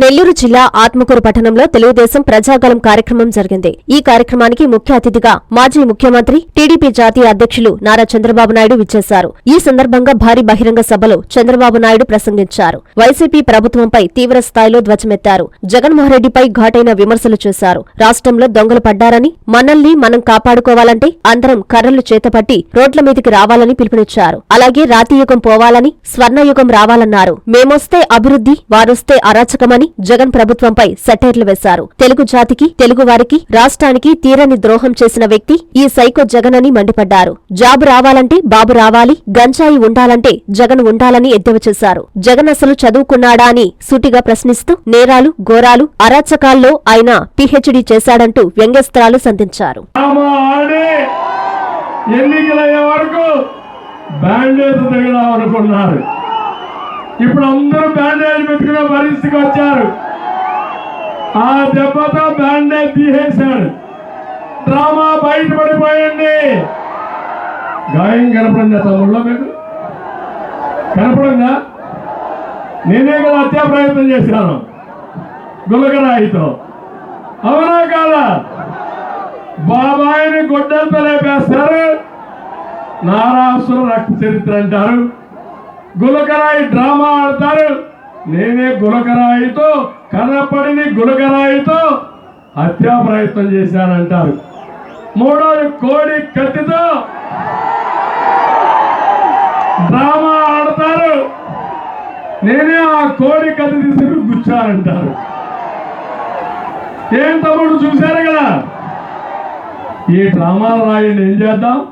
నెల్లూరు జిల్లా ఆత్మకూరు పట్టణంలో తెలుగుదేశం ప్రజాగలం కార్యక్రమం జరిగింది. ఈ కార్యక్రమానికి ముఖ్య అతిథిగా మాజీ ముఖ్యమంత్రి టీడీపీ జాతీయ అధ్యక్షులు నారా చంద్రబాబు నాయుడు విచ్చేశారు. ఈ సందర్భంగా భారీ బహిరంగ సభలో చంద్రబాబు నాయుడు ప్రసంగించారు. వైసీపీ ప్రభుత్వంపై తీవ్ర స్థాయిలో ధ్వజమెత్తారు. జగన్మోహన్ రెడ్డిపై ఘాటైన విమర్శలు చేశారు. రాష్ట్రంలో దొంగలు పడ్డారని మనల్ని మనం కాపాడుకోవాలంటే అందరం కర్రలు చేతపట్టి రోడ్ల మీదికి రావాలని పిలుపునిచ్చారు. అలాగే రాతియుగం పోవాలని స్వర్ణయుగం రావాలన్నారు. మేమొస్తే అభివృద్ధి వారొస్తే అరాచకమని జగన్ ప్రభుత్వంపై సెటైర్లు వేశారు. తెలుగు జాతికి తెలుగు వారికి రాష్ట్రానికి తీరని ద్రోహం చేసిన వ్యక్తి ఈ సైకో జగన్ అని మండిపడ్డారు. జాబు రావాలంటే బాబు రావాలి గంజాయి ఉండాలంటే జగన్ ఉండాలని ఎద్దేవా చేశారు. జగన్ అసలు చదువుకున్నాడా అని సూటిగా ప్రశ్నిస్తూ నేరాలు ఘోరాలు అరాచకాల్లో ఆయన పీహెచ్డీ చేశాడంటూ వ్యంగ్యస్త్రాలు సంధించారు. ఎన్నికలయ్యే వరకు బ్యాండేజ్ తగిలాం అనుకున్నారు ఇప్పుడు అందరూ బ్యాండేజ్ పెట్టుకునే పరిస్థితికి వచ్చారు. ఆ దెబ్బతో బ్యాండేజ్ తీసేశాడు డ్రామా బయటపడిపోయింది. గాయం కనపడిందా తమ్ముళ్ళో మీకు? కనపడిందా? నేనే కదా హత్యా ప్రయత్నం చేశాను. గులకరాయితో. అవునా కాదా? బాబాయిని గొడ్డలతో లేపేస్తారు. నారాసుర రక్త చరిత్ర అంటారు. గులకరాయి డ్రామా ఆడతారు. నేనే గులకరాయితో కనపడిని గులకరాయితో హత్యా ప్రయత్నం చేశానంటారు. మూడోది కోడి కత్తితో డ్రామా ఆడతారు. నేనే ఆ కోడి కత్తి తీసుకుని గుచ్చారంటారు ఏం తమ్ముడు చూశారు కదా? ఈ డ్రామాలు రాయండి ఏం చేద్దాం?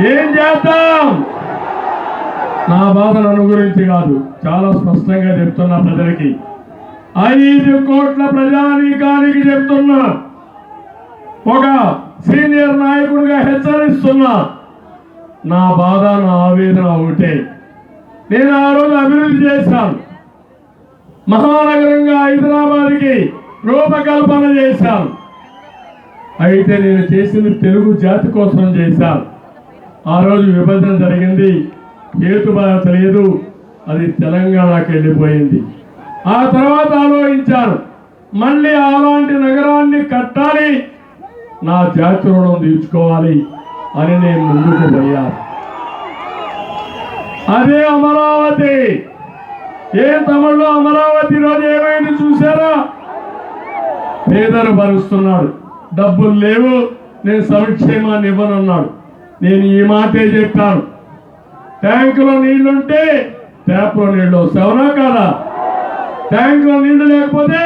ఏం చేద్దాం? నా బాధ నన్ను గురించి కాదు. చాలా స్పష్టంగా చెప్తున్నా ప్రజలకి. ఐదు కోట్ల ప్రజానీకానికి చెప్తున్నా. ఒక సీనియర్ నాయకుడిగా హెచ్చరిస్తున్నా. నా బాధ నా ఆవేదన ఒకటే. నేను ఆ రోజు అభివృద్ధి చేశాను. మహానగరంగా హైదరాబాద్కి రూపకల్పన చేశాను. అయితే నేను చేసింది తెలుగు జాతి కోసం చేశాను. ఆ రోజు విభజన జరిగింది. హేతుబాధ లేదు అది తెలంగాణకి వెళ్ళిపోయింది. ఆ తర్వాత ఆలోచించారు. మళ్ళీ అలాంటి నగరాన్ని కట్టాలి నా జాతి రుణం తీర్చుకోవాలి అని నేను ముందుకు పోయాను. అదే అమరావతి. ఏ తమిళలో అమరావతి రోజు ఏమైంది చూసారా పేదలు భరుస్తున్నాడు. డబ్బులు లేవు. నేను సంక్షేమాన్ని ఇవ్వనన్నాడు. నేను ఈ మాటే చెప్పాను. ట్యాంకులో నీళ్ళుంటే ట్యాప్లో నీళ్ళు. వస్తాయి కాదా? ట్యాంకులో నీళ్ళు లేకపోతే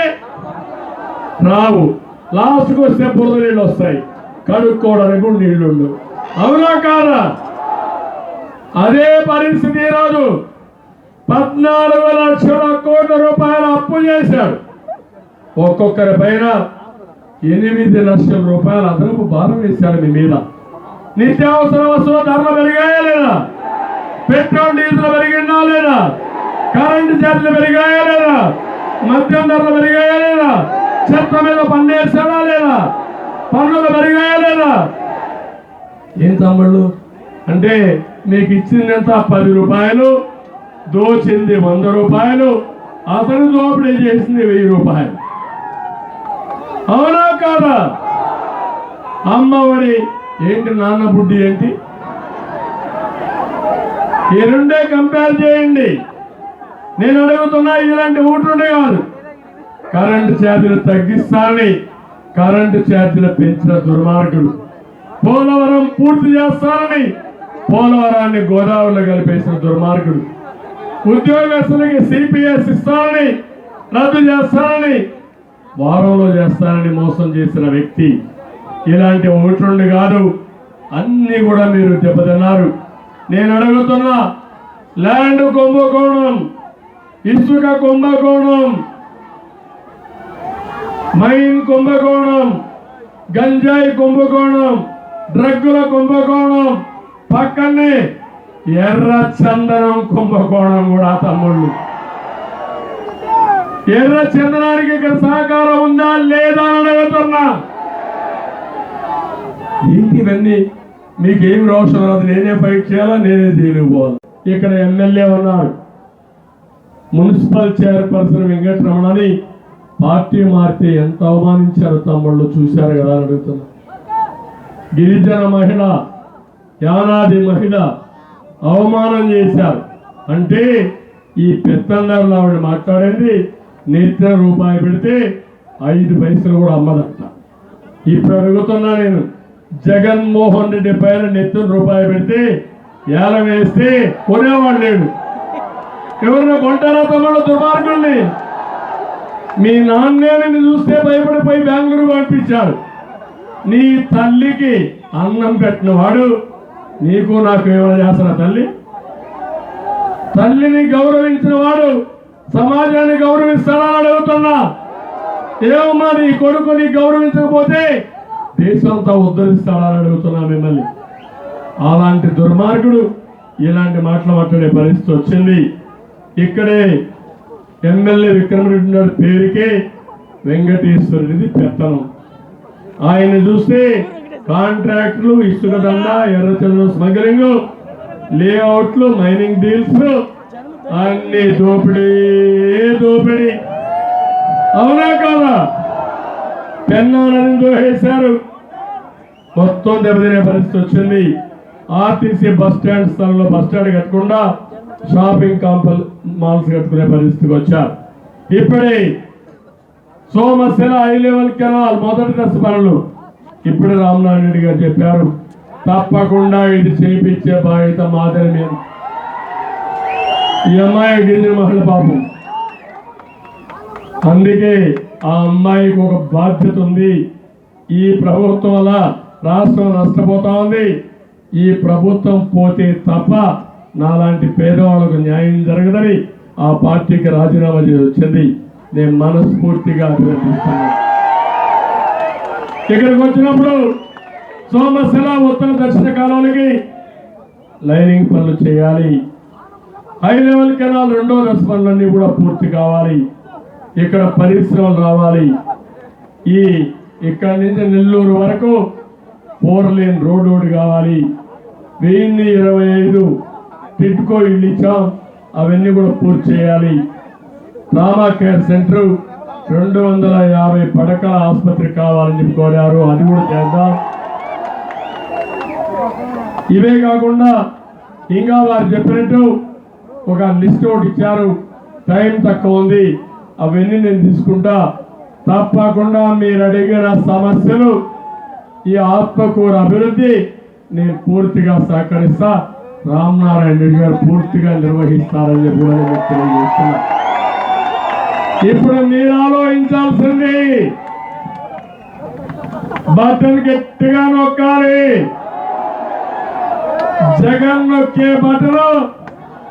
రావు. లాస్ట్కి వస్తే బురద నీళ్ళు వస్తాయి. కడుక్కోవడానికి కూడా నీళ్ళు అవునా కాదా? అదే పరిస్థితి ఈరోజు పద్నాలుగు లక్షల కోట్ల రూపాయలు అప్పు చేశాడు ఒక్కొక్కరి పైన ఎనిమిది లక్షల రూపాయల అదనపు భారం వేశాడు మీ మీద. నిత్యావసర వస్తువుల ధరలు పెరిగాయా లేదా? పెట్రోల్ డీజిల్ పెరిగిందా లేదా కరెంటు ఛార్జీలు పెరిగాయా లేదా? మద్యం ధరలు పెరిగాయా లేదా? చెత్త మీద పన్నేసాడా లేదా? పన్నులు పెరిగాయా లేదా? ఏం తమ్ముళ్ళు? అంటే మీకు ఇచ్చిందంత పది రూపాయలు దోచింది వంద రూపాయలు అతను దోపిడీ చేసింది వెయ్యి రూపాయలు. అవునా కాదా? అమ్మఒడి ఏంటి నాన్న బుడ్డి ఏంటి? ఈ రెండే కంపేర్ చేయండి. నేను అడుగుతున్నా ఇలాంటి ఊటుండే కాదు. కరెంటు ఛార్జీలు తగ్గిస్తానని కరెంటు ఛార్జీలు పెంచిన దుర్మార్గుడు. పోలవరం పూర్తి చేస్తానని పోలవరాన్ని గోదావరిలో కలిపేసిన దుర్మార్గుడు. ఉద్యోగస్తులకి సిపిఎస్ ఇస్తానని రద్దు చేస్తానని వారంలో చేస్తానని మోసం చేసిన వ్యక్తి. ఇలాంటి ఒకటి కాదు. అన్నీ కూడా మీరు దెబ్బతిన్నారు. నేను అడుగుతున్నా ల్యాండ్ కుంభకోణం ఇసుక కుంభకోణం మైన్ కుంభకోణం గంజాయి కుంభకోణం డ్రగ్గుల కుంభకోణం పక్కనే ఎర్ర చందనం కుంభకోణం కూడా తమ్ముళ్ళు. ఎర్ర చందనానికి ఇక్కడ సహకారం ఉందా లేదా అని అడుగుతున్నా. ఏంటి ఇవన్నీ? నీకేం రోషన్ రాదు నేనే ఫైట్ చేయాలా నేనే జైలుకు ఇక్కడ ఎమ్మెల్యే ఉన్నాడు. మున్సిపల్ చైర్పర్సన్ వెంకటరమణని పార్టీ మారితే ఎంత అవమానించారు తమ్ముళ్ళు చూశారు కదా అని అడుగుతున్నా. గిరిజన మహిళ యానాది మహిళ అవమానం చేశారు. అంటే ఈ పెత్తందరులు ఆవిడ మాట్లాడింది నేత్ర రూపాయి పెడితే ఐదు పైసలు కూడా అమ్మదంట. ఇప్పుడు అడుగుతున్నా నేను జగన్మోహన్ రెడ్డి పైన నెత్తులు రూపాయి పెడితే ఏల వేస్తే కొనేవాడు లేడు. ఎవరిని కొంటారా తమ్ముడు దుర్మార్గుల్ని? మీ నాన్నేని చూస్తే భయపడిపోయి బెంగళూరు పంపించాడు నీ తల్లికి అన్నం పెట్టిన వాడు నీకు నాకు ఏమైనా చేస్తున్నా తల్లి? తల్లిని గౌరవించిన వాడు సమాజాన్ని గౌరవిస్తాడని అడుగుతున్నా. ఏమమ్మా నీ కొడుకుని గౌరవించకపోతే దేశంతో ఉద్ధరిస్తాడని అడుగుతున్నా మిమ్మల్ని. అలాంటి దుర్మార్గుడు ఇలాంటి మాటలు మాట్లాడే పరిస్థితి వచ్చింది. ఇక్కడే ఎమ్మెల్యే విక్రమరెడ్డి పేరుకే వెంకటేశ్వరుడిది పెత్తనం. ఆయన చూస్తే కాంట్రాక్టులు ఇసుక దండ ఎర్రచంద్ర స్మగ్లింగ్ లేఅవుట్లు మైనింగ్ డీల్స్ అన్ని దోపిడీ దోపిడీ. అవునా కాదా? పెన్నా నదిని దోహేశారు. మొత్తం దెబ్బతినే పరిస్థితి వచ్చింది. ఆర్టీసీ బస్ స్టాండ్ స్థలంలో బస్ స్టాండ్ కట్టకుండా షాపింగ్ కాంపల్ మాల్స్ కట్టుకునే పరిస్థితికి వచ్చారు. ఇప్పుడే సోమశిల హై లెవెల్ కెనాల్ మొదటి దశ పనులు. ఇప్పుడే రామ్నాథ్ రెడ్డి గారు చెప్పారు తప్పకుండా ఇది చేయించే బాధ్యత మాదిరి మేము ఈ అమ్మాయి గిరిజన మహిళ పాపం. అందుకే ఆ అమ్మాయికి ఒక బాధ్యత ఉంది. ఈ ప్రభుత్వం వల్ల రాష్ట్రం నష్టపోతా ఉంది ఈ ప్రభుత్వం పోతే తప్ప నాలాంటి పేదవాళ్ళకు న్యాయం జరగదని ఆ పార్టీకి రాజీనామా చేసి వచ్చింది నేను మనస్ఫూర్తిగా అభినందిస్తున్నాను. ఇక్కడికి వచ్చినప్పుడు సోమశిల ఉత్తర దక్షిణ కాలువలకి లైనింగ్ పనులు చేయాలి. హై లెవెల్ కెనాల్ రెండో దశ పనులన్నీ కూడా పూర్తి కావాలి. ఇక్కడ పరిశ్రమలు రావాలి. ఈ ఇక్కడి నుంచి నెల్లూరు వరకు ఫోర్ లేన్ రోడ్ రోడ్ కావాలి. వెయ్యిన్ని ఇరవై ఐదు టిట్కో ఇల్లు ఇచ్చాం. అవన్నీ కూడా పూర్తి చేయాలి. ట్రామా కేర్ సెంటర్ రెండు వందల యాభై పడకల ఆసుపత్రి కావాలని చెప్పి కోరారు. అది కూడా చేద్దాం. ఇవే కాకుండా ఇంకా వారు చెప్పినట్టు ఒక లిస్ట్ ఒకటి ఇచ్చారు. టైం తక్కువ ఉంది. అవన్నీ నేను తీసుకుంటా. తప్పకుండా మీరు అడిగిన సమస్యలు ఈ ఆత్మకూర అభివృద్ధి నేను పూర్తిగా సహకరిస్తా. రామనారాయణ రెడ్డి గారు పూర్తిగా నిర్వహిస్తారని చెప్పి నేను తెలియజేస్తున్నా. ఇప్పుడు మీరు ఆలోచించాల్సింది బటన్ గట్టిగా నొక్కాలి. జగన్ నొక్కే బటన్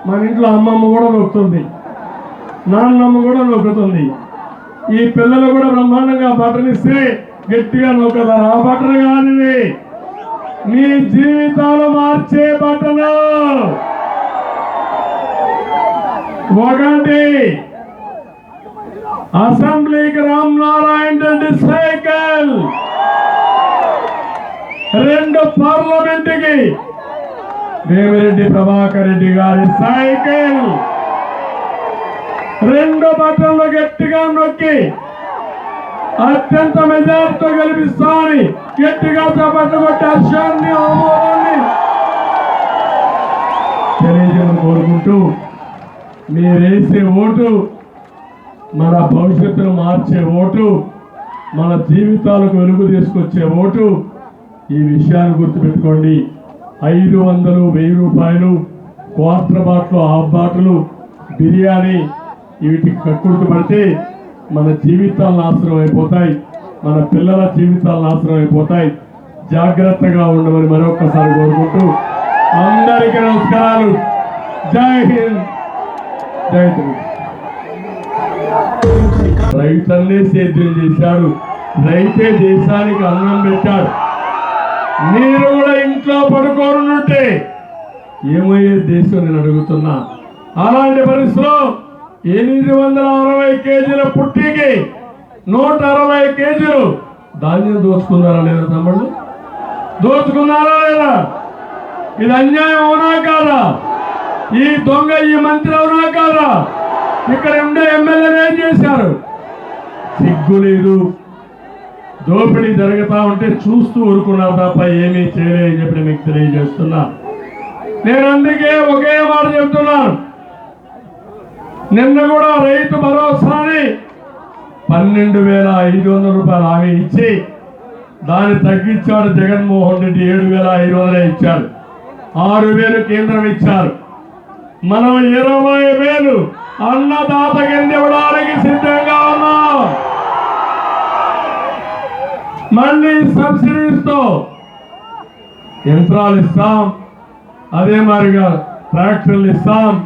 మన ఇంట్లో అమ్మమ్మ కూడా నొక్కుతుంది నాన్నమ్మ కూడా నొక్కుతుంది ఈ పిల్లలు కూడా బ్రహ్మాండంగా పట్టణిస్తే గట్టిగా నొక్కుతారు ఆ పట్టణ కానిది మీ జీవితాలు మార్చే పట్టణ ఒకటి. అసెంబ్లీకి రామ్ నారాయణ రెడ్డి సైకిల్. రెండు పార్లమెంట్కి. దేవిరెడ్డి ప్రభాకర్ రెడ్డి గారి సైకిల్. రెండు బటన్లు గట్టిగా నొక్కి అత్యంత మెజార్టీతో గెలిపిస్తామని గట్టిగా చప్పట్లు కొట్టి హర్షాన్ని ఆమోదాన్ని తెలియజేయడం కోరుకుంటూ మీరేసే ఓటు మన భవిష్యత్తును మార్చే ఓటు మన జీవితాలకు వెలుగు తీసుకొచ్చే ఓటు ఈ విషయాన్ని గుర్తుపెట్టుకోండి. ఐదు వందలు వెయ్యి రూపాయలు క్వార్టర్ బాట్లు హాఫ్ బాటలు బిర్యానీ వీటికి కక్కుర్తి పడితే మన జీవితాలు నాశనం అయిపోతాయి. మన పిల్లల జీవితాలు నాశనం అయిపోతాయి. జాగ్రత్తగా ఉండమని మరొకసారి కోరుకుంటూ అందరికీ నమస్కారాలు. జై హింద్. జై తెలుగు రైతన్నే సేద్యం చేశాడు. రైతే దేశానికి అన్నం పెట్టాడు. మీరు కూడా ఇంట్లో పడుకోనుంటే ఏమయ్యే దేశం నేను అడుగుతున్నా? అలాంటి పరిస్థితిలో ఎనిమిది వందల అరవై కేజీల పుట్టికి నూట అరవై కేజీలు ధాన్యం దోచుకున్నారా లేదా తమ్ముళ్ళు? దోచుకున్నారా లేదా? ఇది అన్యాయం అవునా కాదా? ఈ దొంగ ఈ మంత్రి అవునా కాదా? ఇక్కడ ఉండే ఎమ్మెల్యేలు ఏం చేశారు? సిగ్గు లేదు. దోపిడీ జరుగుతా ఉంటే చూస్తూ ఊరుకున్నారు తప్ప ఏమీ చేయలేదని చెప్పి మీకు తెలియజేస్తున్నా. నేను అందుకే ఒకే మాట చెప్తున్నాను నిన్న కూడా రైతు భరోసాని పన్నెండు వేల ఐదు వందల రూపాయలు హామీ ఇచ్చి దాన్ని తగ్గించాడు జగన్మోహన్ రెడ్డి ఏడు వేల ఐదు వందలే ఇచ్చాడు. ఆరు వేలు కేంద్రం ఇచ్చారు. మనం ఇరవై వేలు అన్నదాత కింద ఇవ్వడానికి సిద్ధంగా ఉన్నాం. మళ్ళీ సబ్సిడీస్తో యంత్రాలు ఇస్తాం. అదే మాదిరిగా ట్రాక్టర్లు ఇస్తాం.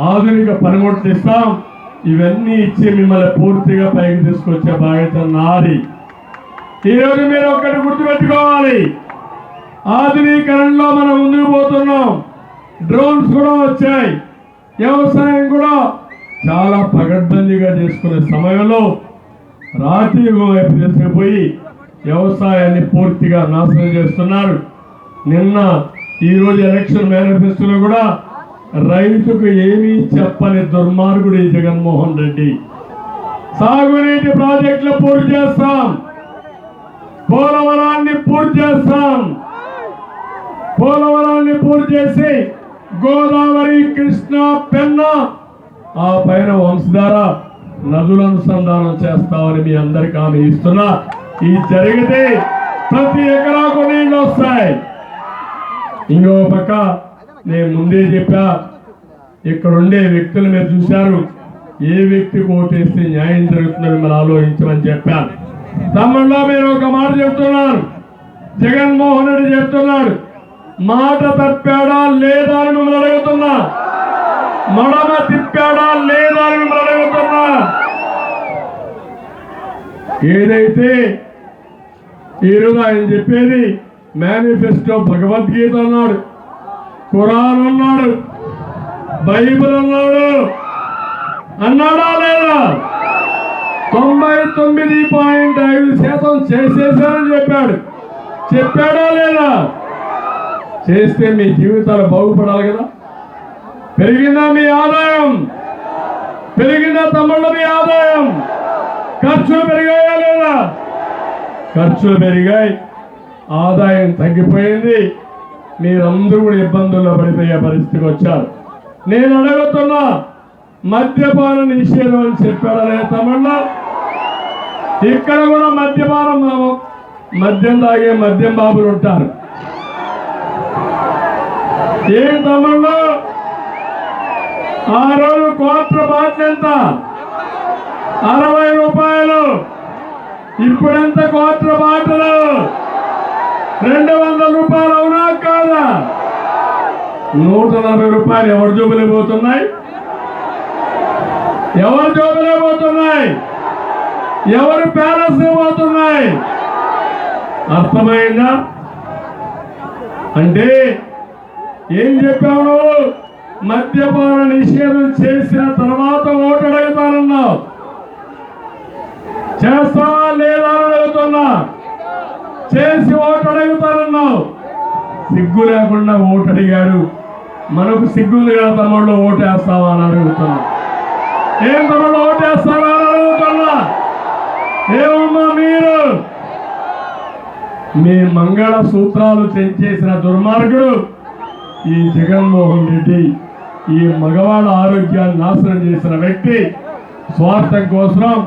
ఆధునిక పనిముట్లు ఇస్తాం ఇవన్నీ ఇచ్చి మిమ్మల్ని పూర్తిగా పైకి తీసుకొచ్చే బాధ్యత నాది. ఈరోజు మీరు ఒక్కటి గుర్తుపెట్టుకోవాలి. ఆధునీకరణలో మనం ముందుకు పోతున్నాం. డ్రోన్స్ కూడా వచ్చాయి. వ్యవసాయం కూడా చాలా పగడ్బందీగా చేసుకునే సమయంలో రాతి యుగం వైపు తీసుకుపోయి వ్యవసాయాన్ని పూర్తిగా నాశనం చేస్తున్నారు. నిన్న ఈరోజు ఎలక్షన్ మేనిఫెస్టోలో కూడా రైతుకు ఏమీ చెప్పని దుర్మార్గుడు జగన్మోహన్ రెడ్డి. సాగునీటి ప్రాజెక్టులు పూర్తి చేస్తాం. పోలవరాన్ని పూర్తి చేస్తాం. పోలవరాన్ని పూర్తి చేసి గోదావరి కృష్ణ పెన్న ఆ పైన వంశధార నదుల అనుసంధానం చేస్తామని మీ అందరికి హామీ ఇస్తున్నా. ఇది జరిగితే ప్రతి ఎకరాకు నీళ్ళు వస్తాయి. ఇంకో పక్క నేను ముందే చెప్పా ఇక్కడ ఉండే వ్యక్తులు మీరు చూశారు. ఏ వ్యక్తికి ఓటేస్తే న్యాయం జరుగుతుందో మిమ్మల్ని ఆలోచించమని చెప్పాను తమ్ముళ్ళ మీరు ఒక మాట చెప్తున్నాను జగన్మోహన్ రెడ్డి చెప్తున్నాడు మాట తప్పాడా లేదా అని మిమ్మల్ని అడుగుతున్నా. మడమ తిప్పాడా లేదా అని మిమ్మల్ని అడుగుతున్నా. ఏదైతే ఈరోజు ఆయన చెప్పేది మేనిఫెస్టో భగవద్గీత అన్నాడు. ఖురాన్ అన్నాడు బైబిల్ అన్నాడు అన్నాడా లేదా? తొంభై తొమ్మిది పాయింట్ ఐదు శాతం చేసేసారని చెప్పాడు. చెప్పాడా లేదా? చేస్తే మీ జీవితాలు బాగుపడాలి కదా? పెరిగిందా మీ ఆదాయం? పెరిగిందా తమ్ముళ్ళ మీ ఆదాయం? ఖర్చులు పెరిగాయా లేదా? ఖర్చులు పెరిగాయి. ఆదాయం తగ్గిపోయింది. మీరందరూ కూడా ఇబ్బందుల్లో పడిపోయే పరిస్థితికి వచ్చారు. నేను అడుగుతున్నా మద్యపాన నిషేధం అని చెప్పాడు అనే తమిళ ఇక్కడ కూడా మద్యపానం మాము మద్యం తాగే మద్యం బాబులు ఉంటారు. ఏం తమిళలో ఆ రోజు కోట్ల బాధ్యత ఎంత? అరవై రూపాయలు. ఇప్పుడెంత కోట్ల బాటలు? రెండు వందల రూపాయలు అవునా కాదా? నూట నలభై రూపాయలు ఎవరి జోబులే పోతున్నాయి? ఎవరి జోబులే పోతున్నాయి? ఎవరి ప్యాలెస్ పోతున్నాయి? అర్థమైందా? అంటే ఏం చెప్పావు నువ్వు? మద్యపాన నిషేధం చేసిన తర్వాత ఓటు అడుగుతానన్నావు. చేస్తావా లేదా అడుగుతున్నా? చేసి ఓటు అడుగుతారన్నావు సిగ్గు లేకుండా ఓటు అడిగాడు మనకు సిగ్గుంది కదా తమ్ముళ్ళు ఓటు వేస్తావా అని అడుగుతున్నా. ఏం తమ్ముళ్ళు ఓటు వేస్తావా అని అడుగుతున్నా. ఏమమ్మా మీరు? మీ మంగళ సూత్రాలు తెంచేసిన దుర్మార్గుడు ఈ జగన్మోహన్ రెడ్డి. ఈ మగవాళ్ళ ఆరోగ్యాన్ని నాశనం చేసిన వ్యక్తి. స్వార్థం కోసం